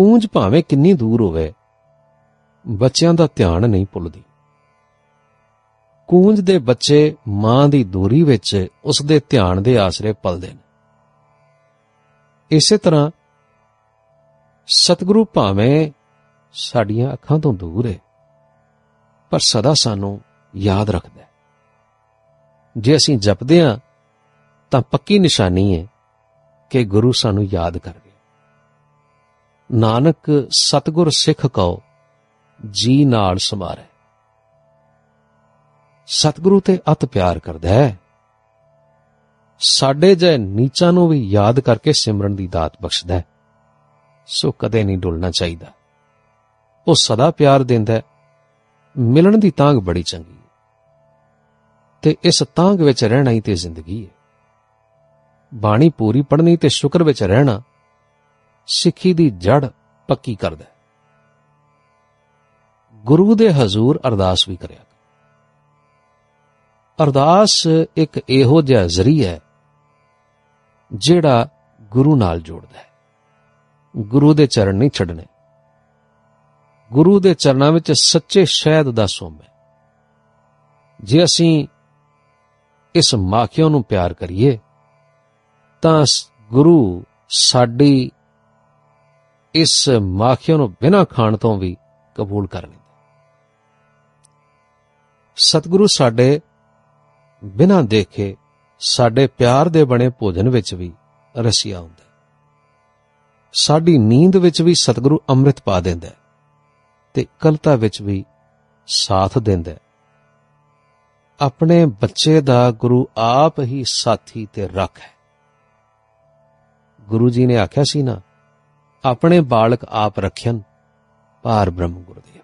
ਕੂੰਜ ਭਾਵੇਂ ਕਿੰਨੀ ਦੂਰ ਹੋਵੇ, ਬੱਚਿਆਂ ਦਾ ਧਿਆਨ ਨਹੀਂ ਭੁੱਲਦੀ। ਕੂੰਜ ਦੇ ਬੱਚੇ ਮਾਂ ਦੀ ਦੂਰੀ ਵਿੱਚ ਉਸ ਦੇ ਧਿਆਨ ਦੇ ਆਸਰੇ ਪਲਦੇ ਨੇ। ਇਸੇ ਤਰ੍ਹਾਂ ਸਤਿਗੁਰੂ ਭਾਵੇਂ ਸਾਡੀਆਂ ਅੱਖਾਂ ਤੋਂ ਦੂਰ ਹੈ ਪਰ ਸਦਾ ਸਾਨੂੰ ਯਾਦ ਰੱਖਦਾ ਹੈ। ਜੇ ਅਸੀਂ ਜਪਦੇ ਹਾਂ, ਤਾਂ ਪੱਕੀ ਨਿਸ਼ਾਨੀ ਹੈ ਕਿ ਗੁਰੂ ਸਾਨੂੰ ਯਾਦ ਕਰ ਨਾਨਕ ਸਤਿਗੁਰ ਸਿੱਖ ਕਉ, ਜੀ ਨਾਲ ਸਮਾਰੇ। ਸਤਿਗੁਰੂ ਤੇ ਅਤ ਪਿਆਰ ਕਰਦਾ ਹੈ। ਸਾਡੇ ਜੈ ਨੀਚਾਂ ਨੂੰ ਵੀ ਯਾਦ ਕਰਕੇ ਸਿਮਰਨ ਦੀ ਦਾਤ ਬਖਸ਼ਦਾ ਹੈ। ਸੋ ਕਦੇ ਨਹੀਂ ਡੁੱਲਣਾ ਚਾਹੀਦਾ। ਉਹ ਸਦਾ ਪਿਆਰ ਦਿੰਦਾ ਹੈ। ਮਿਲਣ ਦੀ ਤਾਂਗ ਬੜੀ ਚੰਗੀ ਹੈ। ਤੇ ਇਸ ਤਾਂਗ ਵਿੱਚ ਰਹਿਣਾ ਹੀ ਤੇ ਜ਼ਿੰਦਗੀ ਹੈ। ਬਾਣੀ ਪੂਰੀ ਪੜ੍ਹਨੀ ਤੇ ਸ਼ੁਕਰ ਵਿੱਚ ਰਹਿਣਾ ਸਿੱਖੀ ਦੀ ਜੜ ਪੱਕੀ ਕਰਦਾ ਹੈ ਗੁਰੂ ਦੇ ਹਜ਼ੂਰ ਅਰਦਾਸ ਵੀ ਕਰਿਆ ਅਰਦਾਸ ਇੱਕ ਇਹੋ ਜਿਹਾ ਜ਼ਰੀਆ ਹੈ ਜਿਹੜਾ ਗੁਰੂ ਨਾਲ ਜੋੜਦਾ ਹੈ। ਗੁਰੂ ਦੇ ਚਰਨ ਨਹੀਂ ਛੱਡਣੇ। ਗੁਰੂ ਦੇ ਚਰਨਾਂ ਵਿੱਚ ਸੱਚੇ ਸ਼ਹਿਦ ਦਾ ਸੋਮ ਹੈ। ਜੇ ਅਸੀਂ ਇਸ ਮਾਖਿਓ ਨੂੰ ਪਿਆਰ ਕਰੀਏ, ਤਾਂ ਗੁਰੂ ਸਾਡੀ ਇਸ ਮਾਖਿਓ ਨੂੰ ਬਿਨਾਂ ਖਾਣ ਤੋਂ ਵੀ ਕਬੂਲ ਕਰ ਲੈਂਦਾ। ਸਤਿਗੁਰੂ ਸਾਡੇ ਬਿਨਾਂ ਦੇਖੇ, ਸਾਡੇ ਪਿਆਰ ਦੇ ਬਣੇ ਭੋਜਨ ਵਿੱਚ ਵੀ ਰਸੀਆ ਹੁੰਦਾ ਸਾਡੀ ਨੀਂਦ ਵਿੱਚ ਵੀ ਸਤਿਗੁਰੂ ਅੰਮ੍ਰਿਤ ਪਾ ਦਿੰਦਾ ਤੇ ਕਲਤਾ ਵਿੱਚ ਵੀ ਸਾਥ ਦਿੰਦਾ ਆਪਣੇ ਬੱਚੇ ਦਾ ਗੁਰੂ ਆਪ ਹੀ ਸਾਥੀ ਤੇ ਰੱਖ ਹੈ। ਗੁਰੂ ਜੀ ਨੇ ਆਖਿਆ ਸੀ ਨਾ ਆਪਣੇ ਬਾਲਕ ਆਪ ਰੱਖਿਆਨ ਭਾਰ ਬ੍ਰਹਮ ਗੁਰਦੇਵ।